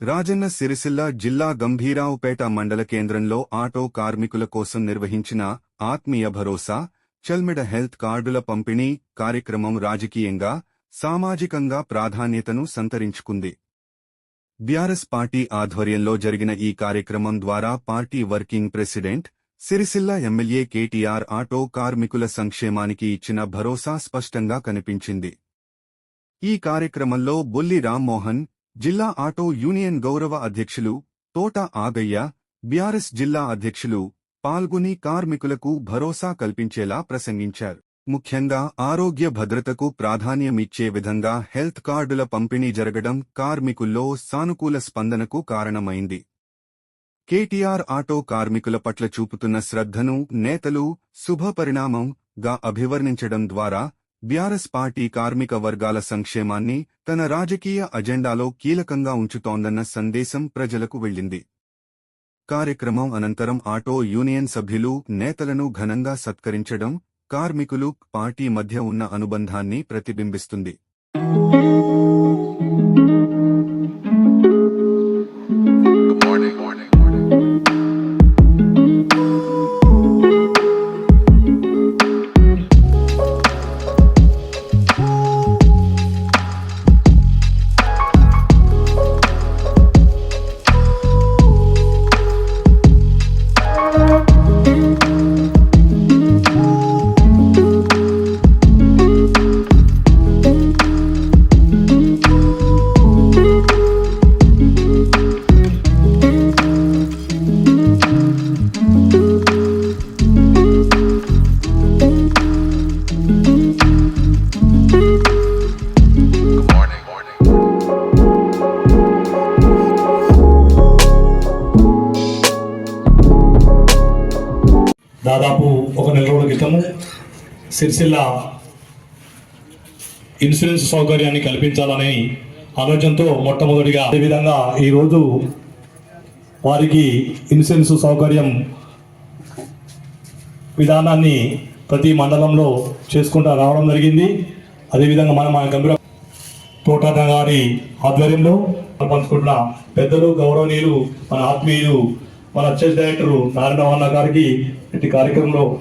రాజన్న సిరిసిల్ల జిల్లా గంభీరావుపేట మండల కేంద్రంలో ఆటో కార్మికుల కోసం నిర్వహించిన ఆత్మీయ భరోసా చల్మిడ హెల్త్ కార్డుల పంపిణీ కార్యక్రమం రాజకీయంగా సామాజికంగా ప్రాధాన్యతను సంతరించుకుంది. బీఆర్ఎస్ పార్టీ ఆధ్వర్యంలో జరిగిన ఈ కార్యక్రమం ద్వారా party working president Sircilla MLA KTR auto కార్మికుల సంక్షేమానికి ఇచ్చిన భరోసా స్పష్టంగా కనిపించింది. ఈ కార్యక్రమంలో బొల్లి రామ్మోహన్ జిల్లా ఆటో యూనియన్ గౌరవ అధ్యక్షులు తోట ఆగయ్య బీఆర్ఎస్ జిల్లా అధ్యక్షులు పాల్గొని కార్మికులకు భరోసా కల్పించేలా ప్రసంగించారు. ముఖ్యంగా ఆరోగ్య భద్రతకు ప్రాధాన్యమిచ్చే విధంగా హెల్త్ కార్డుల పంపిణీ జరగడం కార్మికుల్లో సానుకూల స్పందనకు కారణమైంది. కేటీఆర్ ఆటో కార్మికుల పట్ల చూపుతున్న శ్రద్ధను నేతలు శుభపరిణామం గా అభివర్ణించడం ద్వారా బీఆర్ఎస్ పార్టీ కార్మిక వర్గాల సంక్షేమాన్ని తన రాజకీయ అజెండాలో కీలకంగా ఉంచుతోందన్న సందేశం ప్రజలకు వెళ్ళింది. కార్యక్రమం అనంతరం ఆటో యూనియన్ సభ్యులు నేతలను ఘనంగా సత్కరించడం కార్మికులు పార్టీ మధ్య ఉన్న అనుబంధాన్ని ప్రతిబింబిస్తుంది. నెల సిరిసిల్ల ఇన్సూరెన్స్ సౌకర్యాన్ని కల్పించాలనే ఆలోచనతో మొట్టమొదటిగా అదేవిధంగా ఈరోజు వారికి ఇన్సూరెన్స్ సౌకర్యం విధానాన్ని ప్రతి మండలంలో చేసుకుంటూ రావడం జరిగింది. అదేవిధంగా మనం మన గంభీర తోటాట గారి ఆధ్వర్యంలో పంచుకుంటున్న పెద్దలు గౌరవనీయులు మన ఆత్మీయులు మన అధ్యక్ష డైరెక్టర్ నారాయణ గారికి ఇటు కార్యక్రమంలో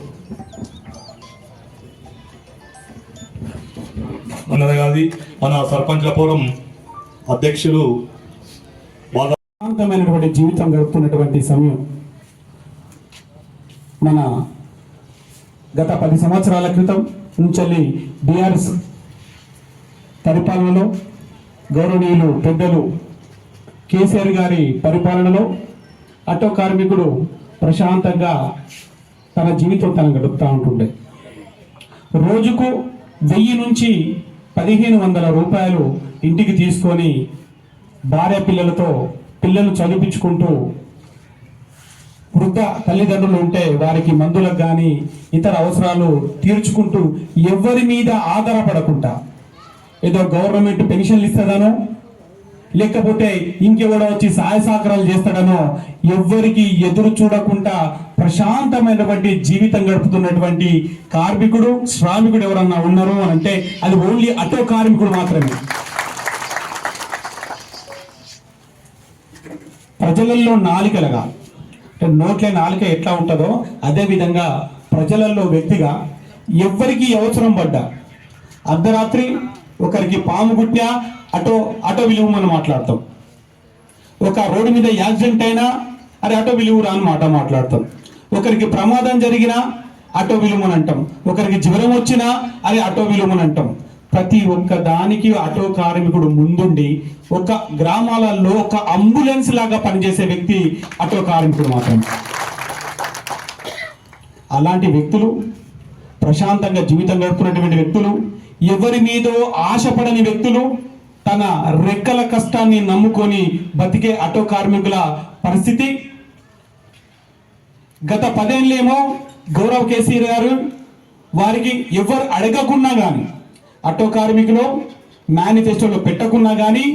ఉన్నది కాదు మన సర్పంచ్ల ఫోరం అధ్యక్షులు ప్రశాంతమైనటువంటి జీవితం గడుపుతున్నటువంటి సమయం మన గత పది సంవత్సరాల క్రితం నుంచి బీఆర్ఎస్ పరిపాలనలో గౌరవనీయులు పెద్దలు కేసీఆర్ గారి పరిపాలనలో ఆటో కార్మికుడు ప్రశాంతంగా తన జీవితం తను గడుపుతూ ఉంటుండే. రోజుకు వెయ్యి నుంచి పదిహేను వందల రూపాయలు ఇంటికి తీసుకొని భార్య పిల్లలతో పిల్లలు చదివించుకుంటూ వృద్ధ తల్లిదండ్రులు ఉంటే వారికి మందులకు కానీ ఇతర అవసరాలు తీర్చుకుంటూ ఎవరి మీద ఆధారపడకుండా. ఏదో గవర్నమెంట్ పెన్షన్లు ఇస్తుందనో లేకపోతే ఇంకెవడో వచ్చి సహాయ సహకారాలు చేస్తాడనో ఎవ్వరికి ఎదురు చూడకుండా ప్రశాంతమైనటువంటి జీవితం గడుపుతున్నటువంటి కార్మికుడు శ్రామికుడు ఎవరన్నా ఉన్నారు అని అంటే అది ఓన్లీ అటో కార్మికుడు మాత్రమే. ప్రజలలో నాలికలుగా అంటే నోట్లే నాలిక ఎట్లా ఉంటుందో అదే విధంగా ప్రజలలో వ్యక్తిగా ఎవ్వరికి అవసరం పడ్డా. అర్ధరాత్రి ఒకరికి పాము గుట్టినా అటో ఆటో విలువ మనం మాట్లాడతాం. ఒక రోడ్డు మీద యాక్సిడెంట్ అయినా అరే ఆటో విలువ రాని మాట మాట్లాడతాం. ఒకరికి ప్రమాదం జరిగినా ఆటో విలువని అంటాం. ఒకరికి జ్వరం వచ్చినా అది ఆటో విలువని అంటాం. ప్రతి ఒక్క దానికి ఆటో కార్మికుడు ముందుండి ఒక గ్రామాలలో ఒక అంబులెన్స్ లాగా పనిచేసే వ్యక్తి ఆటో కార్మికుడు మాత్రం. అలాంటి వ్యక్తులు ప్రశాంతంగా జీవితం గడుపుతున్నటువంటి వ్యక్తులు ఎవరి మీదో ఆశపడని వ్యక్తులు తన రెక్కల కష్టాన్ని నమ్ముకొని బతికే ఆటో కార్మికుల పరిస్థితి. గత పదేళ్ళేమో గౌరవ్ కేసీఆర్ గారు వారికి ఎవరు అడగకున్నా కానీ ఆటో కార్మికులు మేనిఫెస్టోలో పెట్టకున్నా కానీ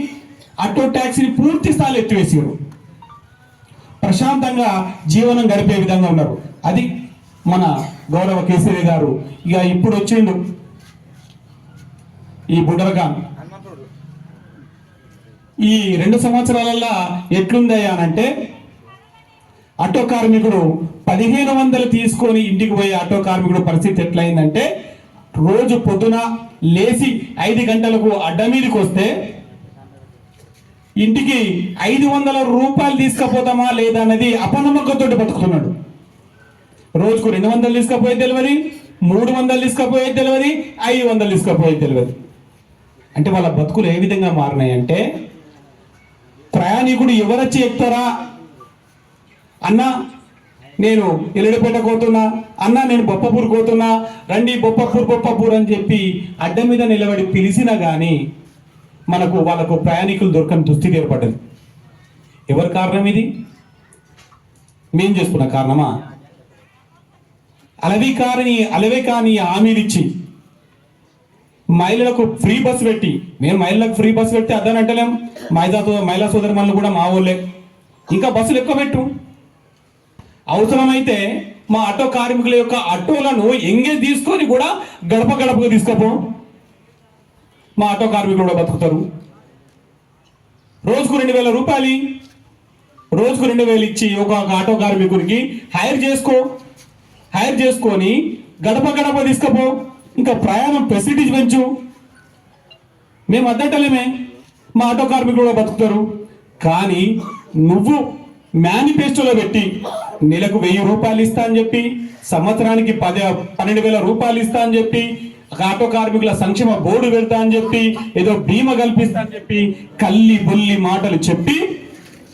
ఆటో ట్యాక్సీని పూర్తి స్థాయిలో ఎత్తివేసారు ప్రశాంతంగా జీవనం గడిపే విధంగా ఉన్నారు. అది మన గౌరవ కేసీఆర్ గారు. ఇక ఇప్పుడు వచ్చిండు ఈ బుడరగాన్. ఈ రెండు సంవత్సరాలల్లో ఎట్లుందయ్యా అనంటే ఆటో కార్మికుడు పదిహేను వందలు తీసుకొని ఇంటికి పోయే ఆటో కార్మికుడు పరిస్థితి ఎట్లయిందంటే రోజు పొద్దున లేచి ఐదు గంటలకు అడ్డ మీదకి వస్తే ఇంటికి ఐదు వందల రూపాయలు తీసుకపోతామా లేదా అనేది అపనమ్మకంతో బతుకుతున్నాడు. రోజుకు రెండు వందలు తీసుకపోయేది తెలియదు మూడు వందలు తీసుకపోయేది తెలియదు ఐదు వందలు తీసుకపోయేది తెలియదు అంటే వాళ్ళ బతుకులు ఏ విధంగా మారినాయంటే ప్రయాణికుడు ఎవరొచ్చి ఎక్కుతారా? అన్న నేను ఎల్లుడిపేట కోతున్నా. అన్న నేను బొప్పపూర్ కోతున్నా. రండి బొప్పపూర్ బొప్పపూర్ అని చెప్పి అడ్డ మీద నిలబడి పిలిచినా కానీ మనకు వాళ్ళకు ప్రయాణికులు దొరకని దుస్థితి ఏర్పడ్డది. ఎవరి కారణం ఇది? మేం చేసుకున్న కారణమా? అలవి కారని అలవే కాని హామీలిచ్చి మహిళలకు ఫ్రీ బస్ పెట్టి మేము మహిళలకు ఫ్రీ బస్ పెట్టి అదని అంటలేం. మహిళా మహిళా సోదరి మనలు కూడా మా ఊళ్ళే. ఇంకా బస్సులు ఎక్కువ పెట్టు. అవసరమైతే మా ఆటో కార్మికుల యొక్క ఆటోలను ఎంగేజ్ తీసుకొని కూడా గడప గడపకు తీసుకపో. మా ఆటో కార్మికులు కూడా బతుకుతారు. రోజుకు రెండు వేల రూపాయలు రోజుకు రెండు వేలు ఇచ్చి ఒక ఆటో కార్మికుడికి హైర్ చేసుకో. హైర్ చేసుకొని గడప గడప తీసుకపో. ఇంకా ప్రయాణం ఫెసిలిటీస్ పెంచు. మేము అద్దటలేమే మా ఆటో కార్మికులు కూడా బతుకుతారు. కానీ నువ్వు మేనిఫెస్టోలో పెట్టి నెలకు వెయ్యి రూపాయలు ఇస్తా అని చెప్పి సంవత్సరానికి పది పన్నెండు వేల రూపాయలు ఇస్తా అని చెప్పి ఆటో కార్మికుల సంక్షేమ బోర్డు పెడతా అని చెప్పి ఏదో బీమా కల్పిస్తా అని చెప్పి కల్లి బుల్లి మాటలు చెప్పి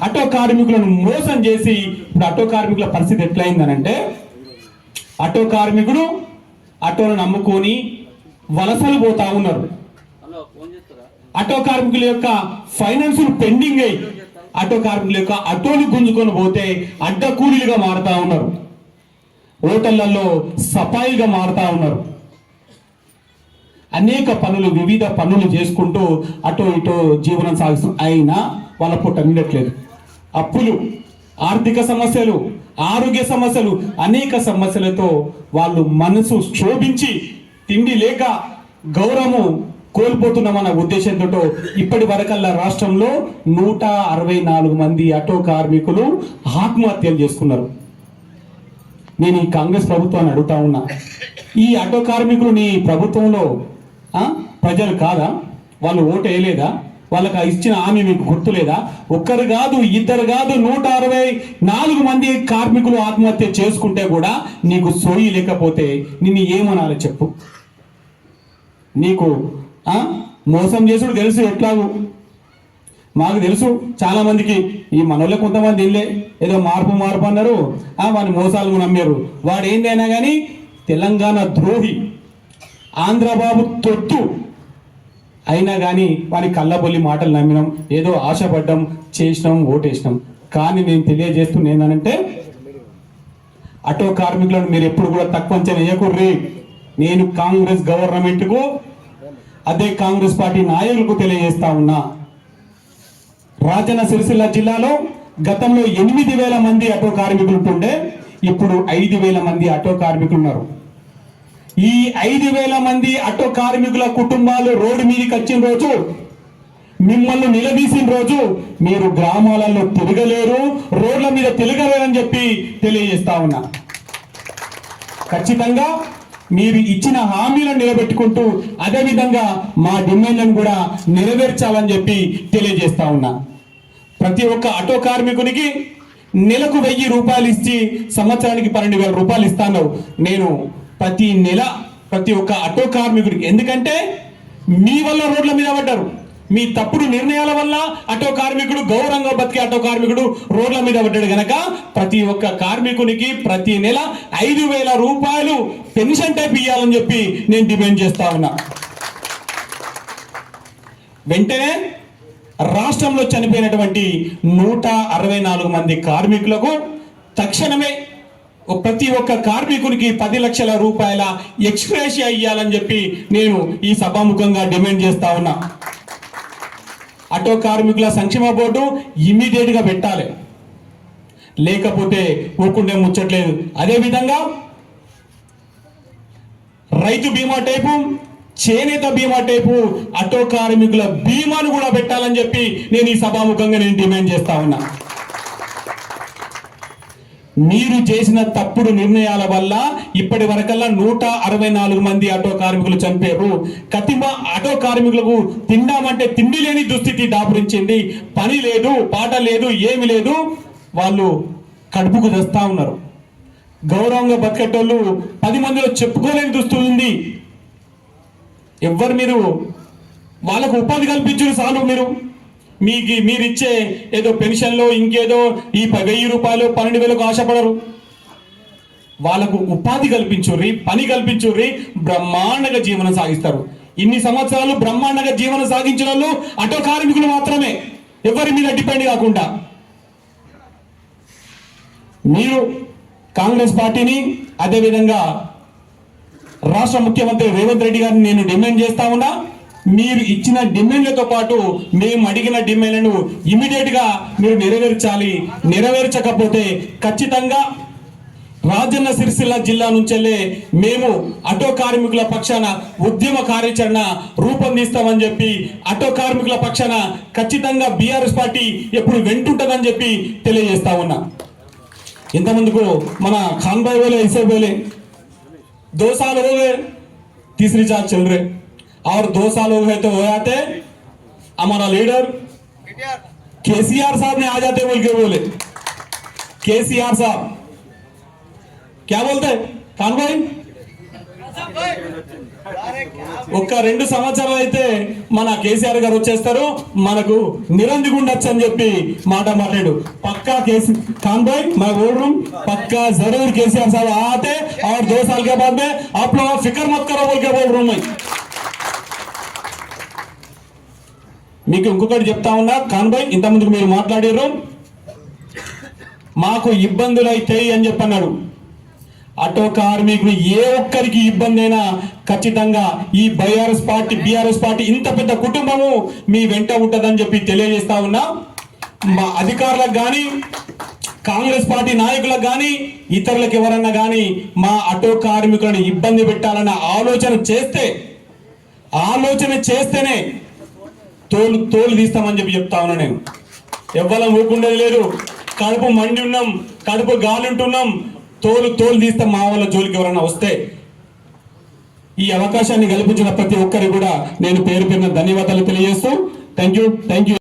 ఆటో కార్మికులను మోసం చేసి ఇప్పుడు ఆటో కార్మికుల పరిస్థితి ఎట్లయిందనంటే ఆటో కార్మికుడు ఆటోను నమ్ముకొని వలసలు పోతా ఉన్నారు. ఆటో కార్మికుల యొక్క ఫైనాన్స్ పెండింగ్ అయి ఆటో కార్మికుల యొక్క ఆటోలు గుంజుకొని పోతే అడ్డ కూలీలుగా మారుతా ఉన్నారు. హోటళ్ళలో సఫాయిగా మారుతా ఉన్నారు. అనేక పనులు వివిధ పనులు చేసుకుంటూ అటో ఇటో జీవనం సాగిస్తూ అయినా వాళ్ళ పుట్ట నిండట్లేదు. అప్పులు ఆర్థిక సమస్యలు ఆరోగ్య సమస్యలు అనేక సమస్యలతో వాళ్ళు మనసు క్షోభించి తిండి లేక గౌరవము కోల్పోతున్నామన్న ఉద్దేశంతో ఇప్పటి వరకల్లా రాష్ట్రంలో నూట అరవై నాలుగు మంది ఆటో కార్మికులు ఆత్మహత్యలు చేసుకున్నారు. నేను ఈ కాంగ్రెస్ ప్రభుత్వాన్ని అడుగుతా ఉన్నా. ఈ ఆటో కార్మికులు నీ ప్రభుత్వంలో ప్రజలు కాదా? వాళ్ళు ఓటు వేయలేదా? వాళ్ళకి ఇచ్చిన హామీ మీకు గుర్తులేదా? ఒక్కరు కాదు ఇద్దరు కాదు నూట అరవై నాలుగు మంది కార్మికులు ఆత్మహత్య చేసుకుంటే కూడా నీకు సోయి లేకపోతే నిన్ను ఏమనాలి చెప్పు? నీకు మోసం చేసుడు తెలుసు ఎట్లాగూ? మాకు తెలుసు చాలా మందికి ఈ మనోళ్ళే కొంతమంది ఇల్లే ఏదో మార్పు మార్పు అన్నారు వాడిని మోసాలు నమ్మారు. వాడు ఏందైనా కానీ తెలంగాణ ద్రోహి ఆంధ్రబాబు తొత్తు అయినా కానీ వాని కళ్ళబొల్లి మాటలు నమ్మినాం ఏదో ఆశపడ్డాం చేసినాం ఓటేసినాం. కానీ మేము తెలియజేస్తుంది ఏంటంటే అటో కార్మికులను మీరు ఎప్పుడు కూడా తక్కువ అంచనా వేయకుర్రి. నేను కాంగ్రెస్ గవర్నమెంట్కు అదే కాంగ్రెస్ పార్టీ నాయకులకు తెలియజేస్తా ఉన్నా. రాజన్న సిరిసిల్ల జిల్లాలో గతంలో ఎనిమిది వేల మంది అటో కార్మికులు ఉంటుండే ఇప్పుడు ఐదు వేల మంది అటో కార్మికులు ఉన్నారు ఈ ఐదు వేల మంది ఆటో కార్మికుల కుటుంబాలు రోడ్డు మీదకి వచ్చిన రోజు మిమ్మల్ని నిలదీసిన రోజు మీరు గ్రామాలలో తిరగలేరు రోడ్ల మీద తిరగలేరని చెప్పి తెలియజేస్తా ఉన్నా. ఖచ్చితంగా మీరు ఇచ్చిన హామీలను నిలబెట్టుకుంటూ అదే విధంగా మా డిమాండ్లను కూడా నెరవేర్చాలని చెప్పి తెలియజేస్తా ఉన్నా. ప్రతి ఒక్క ఆటో కార్మికునికి నెలకు వెయ్యి రూపాయలు ఇచ్చి సంవత్సరానికి పన్నెండు వేల రూపాయలు ఇస్తాను. నేను ప్రతి నెల ప్రతి ఒక్క ఆటో కార్మికుడికి. ఎందుకంటే మీ వల్ల రోడ్ల మీద పడ్డారు. మీ తప్పుడు నిర్ణయాల వల్ల అటో కార్మికుడు గౌరవంగా బతికే అటో కార్మికుడు రోడ్ల మీద పడ్డాడు గనక ప్రతి ఒక్క కార్మికునికి ప్రతి నెల ఐదు వేల రూపాయలు పెన్షన్ టైప్ ఇవ్వాలని చెప్పి నేను డిమాండ్ చేస్తా ఉన్నా. వెంటనే రాష్ట్రంలో చనిపోయినటువంటి నూట అరవై నాలుగు మంది కార్మికులకు తక్షణమే ప్రతి ఒక్క కార్మికునికి పది లక్షల రూపాయల ఎక్స్ప్రెషియా ఇవ్వాలని చెప్పి నేను ఈ సభాముఖంగా డిమాండ్ చేస్తా ఉన్నా. ఆటో కార్మికుల సంక్షేమ బోర్డు ఇమ్మీడియట్గా పెట్టాలి. లేకపోతే ఊరుకుంటే ముచ్చట్లేదు. అదేవిధంగా రైతు బీమా టైపు చేనేత బీమా టైపు ఆటో కార్మికుల బీమాను కూడా పెట్టాలని చెప్పి నేను ఈ సభాముఖంగా నేను డిమాండ్ చేస్తా ఉన్నా. మీరు చేసిన తప్పుడు నిర్ణయాల వల్ల ఇప్పటి వరకల్లా నూట అరవై నాలుగు మంది ఆటో కార్మికులు చంపారు. కతిమ ఆటో కార్మికులకు తిండామంటే తిండి లేని దుస్థితి దాపురించింది. పని లేదు పాట లేదు ఏమి లేదు. వాళ్ళు కడుపుకు తెస్తా ఉన్నారు. గౌరవంగా బతికేటోళ్ళు పది మందిలో చెప్పుకోలేని దుస్తులు ఉంది. ఎవ్వరు మీరు? వాళ్ళకు ఉపాధి కల్పించారు చాలు మీరు. మీకు మీరిచ్చే ఏదో పెన్షన్లో ఇంకేదో ఈ వెయ్యి రూపాయలు పన్నెండు వేలకు ఆశపడరు. వాళ్ళకు ఉపాధి కల్పించుర్రి పని కల్పించుర్రి బ్రహ్మాండంగా జీవనం సాగిస్తారు. ఇన్ని సంవత్సరాలు బ్రహ్మాండంగా జీవనం సాగించిన వాళ్ళు అటో కార్మికులు మాత్రమే. ఎవరి మీద డిపెండ్ కాకుండా. మీరు కాంగ్రెస్ పార్టీని అదేవిధంగా రాష్ట్ర ముఖ్యమంత్రి రేవంత్ రెడ్డి గారిని నేను డిమాండ్ చేస్తా ఉన్నా. మీరు ఇచ్చిన డిమాండ్లతో పాటు మేము అడిగిన డిమాండ్లను ఇమీడియట్గా మీరు నెరవేర్చాలి. నెరవేర్చకపోతే ఖచ్చితంగా రాజన్న సిరిసిల్ల జిల్లా నుంచెల్లే మేము అటో కార్మికుల పక్షాన ఉద్యమ కార్యాచరణ రూపొందిస్తామని చెప్పి అటో కార్మికుల పక్షాన ఖచ్చితంగా బీఆర్ఎస్ పార్టీ ఎప్పుడు వెంటుంటదని చెప్పి తెలియజేస్తా ఉన్నా. ఇంతమందుకు మన ఖాన్బాయ్ వేలే ఇసే వేలే దోసాలు తీసిరి చెల్లరే. गए तीसरी चाल चल रहे और दो साल हो गए तो हो जाते हमारा लीडर केसीआर साहब ने आ जाते बोल के बोले केसीआर साहब क्या बोलते खान भाई ఒక్క రెండు సంవత్సరాలు అయితే మన కేసీఆర్ గారు వచ్చేస్తారు మనకు నిరంజన్ ఉండొచ్చు అని చెప్పి మాట మాట్లాడు పక్కా కేసీ खान भाई मैं बोल रहा हूँ पक्का जरूर केसीआर साहब आते और दो साल के बाद में आप लोग फिक्र मत करो बोल के बोल रहा हूँ मैं మీకు ఇంకొకటి చెప్తా ఉన్నా కాన్బాయ్ భాయ్ మీరు మాట్లాడారు. మాకు ఇబ్బందులు అవుతాయి అని చెప్పన్నాడు. అటో కార్మికులు ఏ ఒక్కరికి ఇబ్బంది అయినా ఖచ్చితంగా ఈ బైఆర్ఎస్ పార్టీ బీఆర్ఎస్ పార్టీ ఇంత పెద్ద కుటుంబము మీ వెంట ఉంటుందని చెప్పి తెలియజేస్తా ఉన్నా. మా అధికారులకు కానీ కాంగ్రెస్ పార్టీ నాయకులకు కానీ ఇతరులకు ఎవరన్నా కానీ మా అటో కార్మికులను ఇబ్బంది పెట్టాలన్న ఆలోచన చేస్తే ఆలోచన చేస్తేనే తోలు తోలు తీస్తామని చెప్పి చెప్తా ఉన్నా నేను. ఎవ్వరం ఊరుకుండేది లేదు. కడుపు మండి ఉన్నాం కడుపు గాలి ఉంటున్నాం. తోలు తోలు తీస్తాం మా వాళ్ళ జోలికి ఎవరైనా వస్తే ఈ అవకాశాన్ని కల్పించిన ప్రతి ఒక్కరికి కూడా నేను పేరు పేరున ధన్యవాదాలు తెలియజేస్తూ థ్యాంక్ యూ థ్యాంక్ యూ